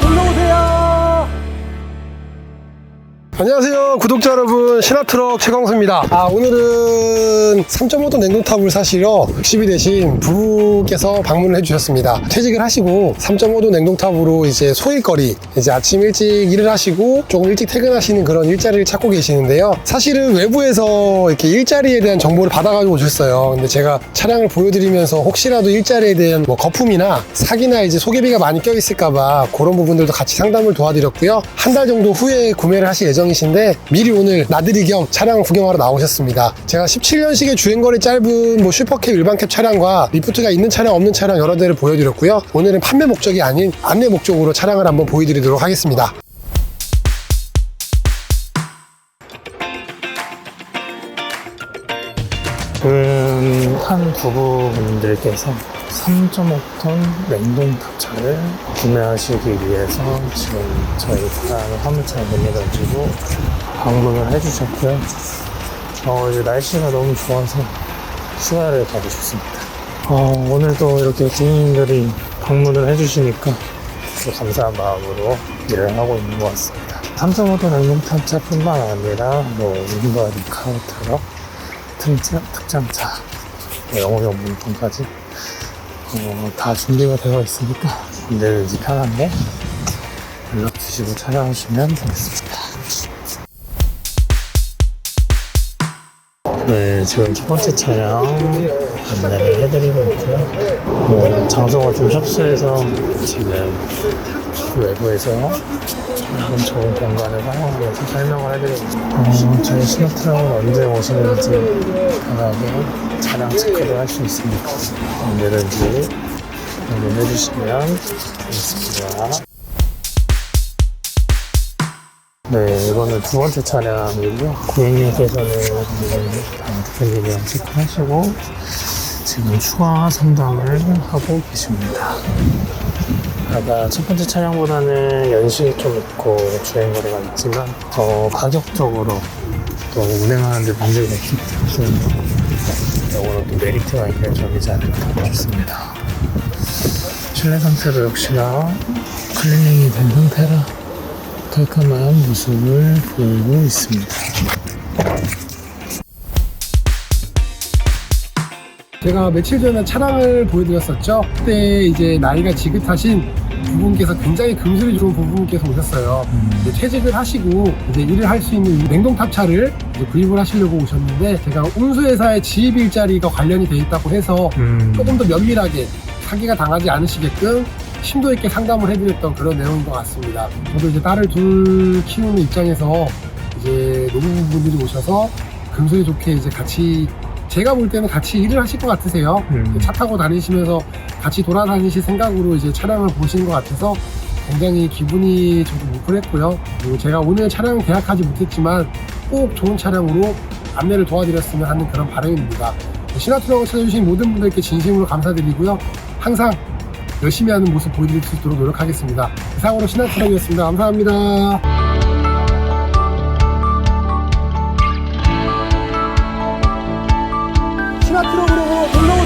놀러오세요. 안녕하세요 구독자 여러분. 신화트럭 최광수입니다. 아 오늘은 3.5톤 냉동탑을 사시러 습이 되신 부부께서 방문을 해주셨습니다. 퇴직을 하시고 3.5톤 냉동탑으로 이제 소일거리 이제 아침 일찍 일을 하시고 조금 일찍 퇴근하시는 그런 일자리를 찾고 계시는데요. 사실은 외부에서 이렇게 일자리에 대한 정보를 받아가지고 오셨어요. 근데 제가 차량을 보여드리면서 혹시라도 일자리에 대한 뭐 거품이나 사기나 이제 소개비가 많이 껴있을까봐 그런 부분들도 같이 상담을 도와드렸고요. 한 달 정도 후에 구매를 하실 예정 이신데 미리 오늘 나들이 겸 차량을 구경하러 나오셨습니다. 제가 17년식의 주행거리 짧은 뭐 슈퍼캡 일반캡 차량과 리프트가 있는 차량 없는 차량 여러 대를 보여드렸고요. 오늘은 판매 목적이 아닌 안내 목적으로 차량을 한번 보여드리도록 하겠습니다. 지금 한 부부분들께서 3.5톤 냉동 탑차를 구매하시기 위해서 지금 저희 사랑의 화물차를 보내가지고 방문을 해주셨고요. 어, 이제 날씨가 너무 좋아서 휴가를 가고 싶습니다. 어, 오늘도 이렇게 주인님들이 방문을 해주시니까 또 감사한 마음으로 일을 하고 있는 것 같습니다. 3.5톤 냉동 탑차뿐만 아니라 뭐 인바디 카우 트럭 특장, 특장차, 뭐 영어용품까지 어, 다 준비가 되어 있으니까 언제든지 편한데 연락 주시고 찾아오시면 되겠습니다. 네, 지금 첫 번째 차량 안내를 해드리고 있고요. 뭐 장소가 좀 협소해서 지금 외부에서 조금 좋은 공간을 위해서 설명을 해드리고 있습니다. 어, 저희 신호트럭은 언제 오시는지 편하게 차량 체크도 할수 있으니까 언제든지 방문해 주시면 되겠습니다. 네, 이거는 두 번째 차량이고요. 고객님께서는 대표님이랑 체크하시고 지금 추가 상담을 하고 계십니다. 아까 첫 번째 차량보다는 연식이 좀 있고 주행거리가 있지만 더 가격적으로 또 운행하는데 문제가 이거는 또 메리트가 있는 점이지 않을까 싶습니다. 실내 상태도 역시나 클리닝이 된 상태라 깔끔한 모습을 보이고 있습니다. 제가 며칠 전에 차량을 보여드렸었죠. 그때 이제 나이가 지긋하신 부분께서 굉장히 금술이 좋은 부분께서 오셨어요. 이제 퇴직을 하시고 이제 일을 할 수 있는 이 냉동탑차를 이제 구입을 하시려고 오셨는데 제가 운수회사의 지입 일자리가 관련이 돼 있다고 해서 음, 조금 더 면밀하게 사기가 당하지 않으시게끔 심도 있게 상담을 해드렸던 그런 내용인 것 같습니다. 저도 이제 딸을 둘 키우는 입장에서 이제 노부부분들이 오셔서 금소리 좋게 이제 같이 제가 볼 때는 같이 일을 하실 것 같으세요. 음. 차 타고 다니시면서 같이 돌아다니실 생각으로 이제 차량을 보시는 것 같아서 굉장히 기분이 저도 뭉클했고요. 그리고 제가 오늘 차량 계약하지 못했지만 꼭 좋은 차량으로 안내를 도와드렸으면 하는 그런 바람입니다. 신화트럭을 찾아주신 모든 분들께 진심으로 감사드리고요. 항상 열심히 하는 모습 보여드릴 수 있도록 노력하겠습니다. 이상으로 신화트럭이었습니다. 감사합니다. 신화트럭으로 놀러